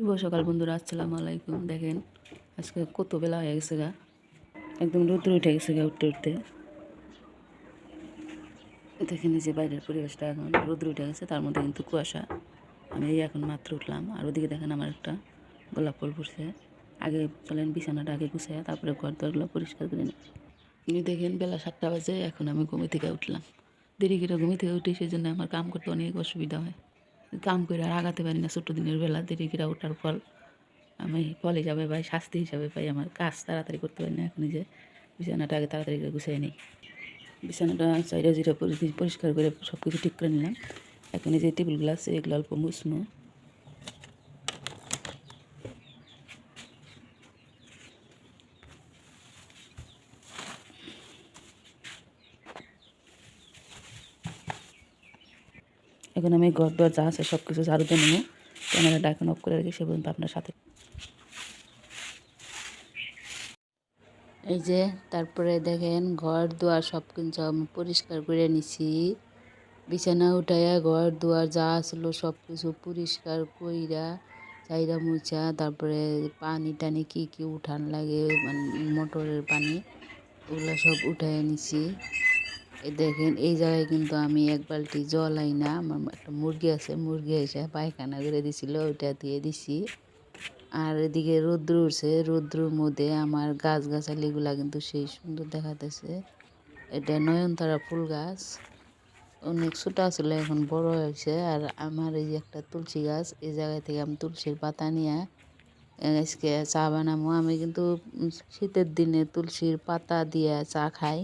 শুভ সকাল, বন্ধুরা। আসসালামু আলাইকুম। দেখেন, আজকে কত বেলা হয়ে গেছে গা। একদম রোদ্র উঠে গেছে গা উঠতে উঠতে। দেখেন যে বাইরের পরিবেশটা এখন রোদ্র উঠে গেছে, তার মধ্যে কিন্তু কুয়াশা। আমি এই এখন মাত্র উঠলাম, আর ওদিকে দেখেন আমার একটা গোলাপ ফুল ফুটছে। আগে চলেন বিছানাটা আগে গুছাইয়া তারপরে ঘর দরগুলো পরিষ্কার করে নিই। দেখেন বেলা সাতটা বাজে, এখন আমি ঘুমি থেকে উঠলাম। দেরি করে ঘুমি থেকে উঠি সেই জন্য আমার কাম করতে অনেক অসুবিধা হয়। কাম করে আর আগাতে পারি না ছোটো দিনের বেলা দেরি করে ওঠার ফল আমি ফলে যাবে পাই শাস্তি হিসাবে পাই আমার কাজ তাড়াতাড়ি করতে পারি না এখন যে। বিছানাটা আগে তাড়াতাড়ি করে গুছিয়ে নিই। বিছানাটা চাইরা জিরা পরিষ্কার করে সব কিছু ঠিক করে নিলাম। এখন যে টেবিলগুলো আছে এগুলো অল্প মুছমো এখন আমি ঘর দর যা আছে সব কিছু ঝাড়ু দিয়ে ক্যামেরাটা এখন অফ করে রেখে সে পর্যন্ত আপনার সাথে। এই যে, তারপরে দেখেন ঘর দুয়ার সব কিছু আমি পরিষ্কার করে নিছি। বিছানা উঠাইয়া ঘর দুয়ার যা আসলো সব কিছু পরিষ্কার কইরা চাইরা মুছা তারপরে পানি টানি কি কি উঠান লাগে মানে মোটরের পানি, ওগুলো সব উঠাইয়া নিছি। দেখেন, এই জায়গায় কিন্তু আমি এক বালতি জল আই না আমার একটা মুরগি আছে, মুরগি এসে পায়খানা করে দিছিল, ওইটা দিয়ে দিছি। আর এদিকে রৌদ্র উঠছে রৌদ্রর মধ্যে আমার গাছ গাছালিগুলা কিন্তু সেই সুন্দর দেখাতেছে। এটা নয়নতারা ফুল গাছ, অনেক ছোটো আসলে এখন বড় হয়েছে। আর আমার এই যে একটা তুলসী গাছ, এই জায়গা থেকে আমি তুলসীর পাতা নিয়ে আজকে চা বানাবো আমি কিন্তু শীতের দিনে তুলসীর পাতা দিয়ে চা খাই।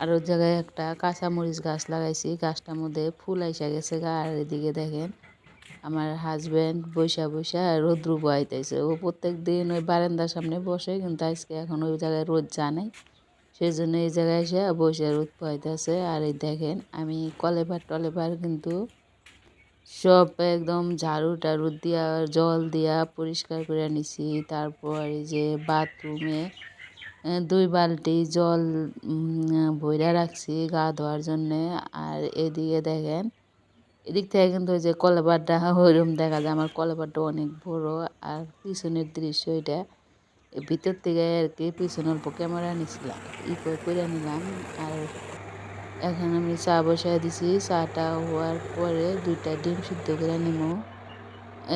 আর ওর জায়গায় একটা কাঁচামরিচ গাছ লাগাইছি, গাছটার মধ্যে ফুল আইসা গেছে গা। আর এদিকে দেখেন আমার হাজব্যান্ড বৈশা বৈশা রোদ্রু বয়াইতেছে ও প্রত্যেক দিন ওই বারান্দার সামনে বসে, কিন্তু আজকে এখন ওই জায়গায় রোদ জানাই সেই জন্য এই জায়গায় এসে বসে রোদ পোয়াইতেছে আর এই দেখেন আমি কলেবার টলেবার কিন্তু সব একদম ঝাড়ু টাড়ু দিয়া, জল দিয়া পরিষ্কার করে নিছি। তারপর এই যে বাথরুমে দুই বালতি জল ভইরা রাখছি গা ধোয়ার জন্যে। আর এদিকে দেখেন, এদিক থেকে কিন্তু ওই যে কলেবারটা ওইরকম দেখা যায়। আমার কলেবারটা অনেক বড় আর পিছনের দৃশ্য এটা। ভিতর থেকে আর কি পিছনে অল্প ক্যামেরা নিছিলাম, ই করে নিলাম। আর এখন আমি চা বসাই দিছি। চাটা হওয়ার পরে দুইটা ডিম সিদ্ধ করে নিব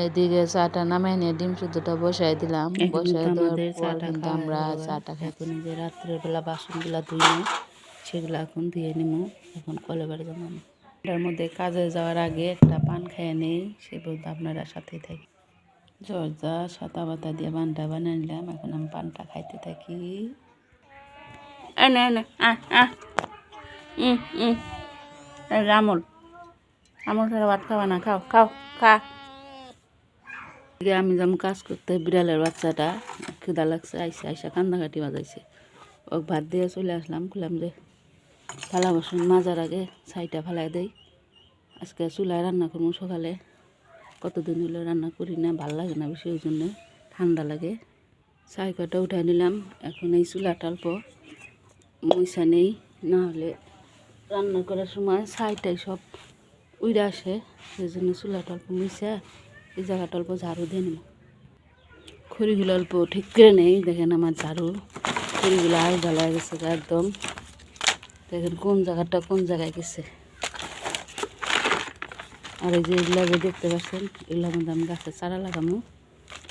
এদিকে চাটা নামাই নিয়ে ডিম সিদ্ধটা বসাই দিলাম। বসাই দেওয়ার পর কিন্তু আমরা চাটা এখন যে রাত্রের বেলা বাসনগুলা ধুই সেগুলো এখন ধুয়ে নিব এখন কলেবার যাব এটার মধ্যে কাজে যাওয়ার আগে একটা পান খেয়ে নেই সে বলতে আপনারা সাথেই থাকি। জর্দা সাতা বাতা দিয়ে পানটা বানিয়ে নিলাম এখন আমি পানটা খাইতে থাকি। আমল। আমল ছাড়া ভাত খাওয়া না খাও খাও খা। আমি যেমন কাজ করতে, বিড়ালের বাচ্চাটা খিদা লাগছে, আইসে, আইসা কান্দাকাটি বাজাইছে। ও ভাত দিয়ে চলে আসলাম খুলাম যে, থালা বাসন মাজার আগে ছাইটা ফেলাই দেই। আজকে চুলায় রান্না করব সকালে। কতদিন হলো রান্না করি না, ভালো লাগে না বেশি ওই জন্য, ঠান্ডা লাগে। ছাই কটা উঠাই নিলাম, এখন এই চুলাটা অল্প, মইসা নেই, না হলে রান্না করার সময় ছাইটাই সব উইরা আসে, সেই জন্য চুলাটা অল্প মইসা। এই জায়গাটা অল্প ঝাড়ু দিয়ে নেব খড়িগুলো অল্প ঠিক করে নেই, দেখেন আমার ঝাড়ু। খড়িগুলো আয় জ্বালা গেছে একদম। দেখেন কোন জায়গাটা কোন জায়গায় গেছে। আর এই যে এগুলা যে দেখতে পাচ্ছেন এগুলোর মধ্যে আমি গাছের চারা লাগামো।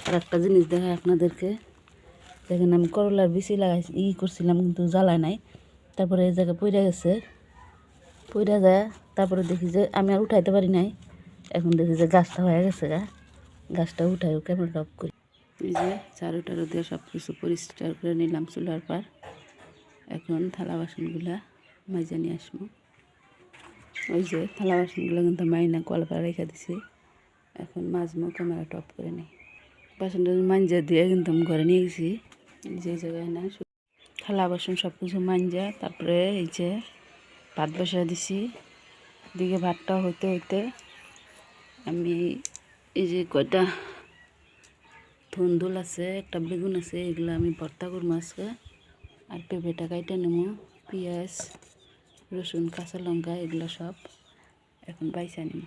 আর একটা জিনিস দেখায় আপনাদেরকে। দেখেন আমি করলার বিচি লাগাই, ই করছিলাম কিন্তু জ্বালায় নাই। তারপরে এই জায়গায় পইরা গেছে। পইরা যায়, তারপরে দেখি যে আমি আর উঠাইতে পারি নাই। এখন দেখি যে গাছটা হয়ে গেছে গা। গাছটা উঠাই ক্যামেরাটা অফ করি। এই যে চারু টারু দিয়ে সব কিছু পরিষ্কার করে নিলাম চুলার পার এখন থালা বাসনগুলা মাইজা নিয়ে আসব। ওই যে থালা বাসনগুলো কিন্তু মাইনা কলপা রেখে দিছি। এখন মাঝমো ক্যামেরা টপ করে নেই। বাসনটা মাঞ্জা দিয়ে কিন্তু আমি ঘরে নিয়ে গেছি। যে জায়গায় না থালা বাসন সব কিছু মাঞ্জা তারপরে এই যে ভাত বসা দিছি। দিকে ভাতটা হইতে হইতে আমি এই যে কয়টা ধুন্দুল আছে, একটা বেগুন আছে, এগুলো আমি ভর্তা করব আজকে। আর পেঁপেটা কাইটে নেব, পেঁয়াজ, রসুন, কাঁচা লঙ্কা, এগুলো সব এখন বাইসা নিব।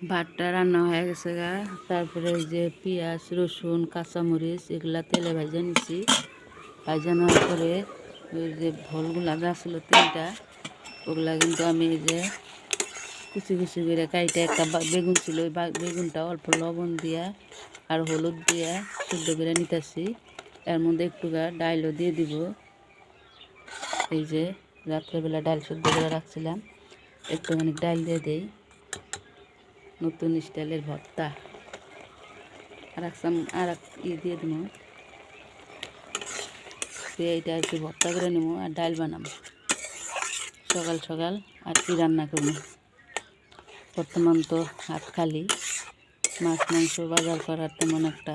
ভাতটা রান্না হয়ে গেছে গা, তারপরে যে পেঁয়াজ, রসুন, কাঁচামরিচ, এগুলা তেলে ভাজা নিছি। ভাজা নেওয়ার পরে ওই যে ভলগুলা যা ছিল তিনটা, ওগুলা কিন্তু আমি এই যে কুচি কুচি করে কাইটে একটা বেগুন ছিল, ওই বেগুনটা অল্প লবণ দিয়া আর হলুদ দিয়া শুদ্ধ করে নিতেছি। এর মধ্যে একটু ডাইলও দিয়ে দিব। এই যে রাত্রেবেলা ডাল শুদ্ধ করে রাখছিলাম, একটুখানি ডাল দিয়ে দেই। নতুন স্টাইলের ভর্তা। আর এক চাম- আর এক ইয়ে দিয়ে দেবো এইটা কি ভর্তা করে নেব আর ডাল বানাবো সকাল সকাল আর কি রান্না করব। বর্তমান তো হাত খালি। মাছ, মাংস বাজার করার তেমন একটা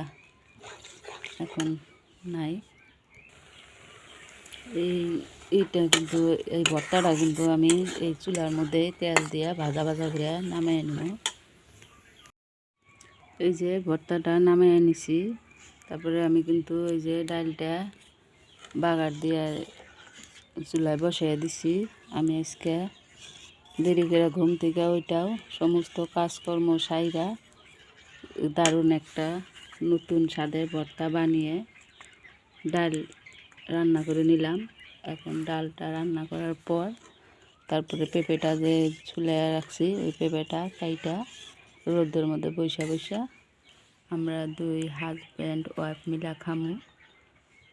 এখন নাই। এই, এইটা কিন্তু, এই ভর্তাটা কিন্তু আমি এই চুলার মধ্যে তেল দিয়া ভাজা ভাজা করে নামিয়ে নেব। এই যে ভর্তাটা নামিয়ে নিছি। তারপরে আমি কিন্তু এই যে ডালটা বাগার দিয়ে চুলায় বসাই দিছি। আমি আজকে দেরি করে ঘুম থেকে ওইটাও সমস্ত কাজকর্ম সাইরা দারুণ একটা নতুন স্বাদের ভর্তা বানিয়ে ডাল রান্না করে নিলাম। এখন ডালটা রান্না করার পর তারপরে পেঁপেটা যে ছুলে রাখছি, ওই পেঁপেটা, কাইটা রোদের মধ্যে বৈশা বৈশা আমরা দুই হাজব্যান্ড ওয়াইফ মিলা খামু।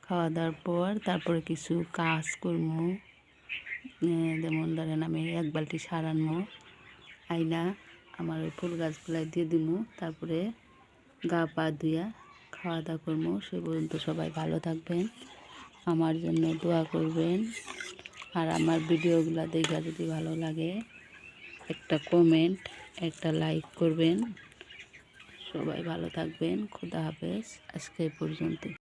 খাওয়া দাওয়ার পর তারপরে কিছু কাজ করব যেমন ধরেন আমি এক বালতি সার আনব আইনা আমার ওই ফুল গাছগুলাই দিয়ে দিব তারপরে গা পা ধুইয়া খাওয়া দাওয়া করব সে পর্যন্ত সবাই ভালো থাকবেন, আমার জন্য দোয়া করবেন। আর আমার ভিডিওগুলো দেখা যদি ভালো লাগে, একটা কমেন্ট একটা লাইক করবেন। সবাই ভালো থাকবেন, খুদা হাফেজ। আজকে পর্যন্ত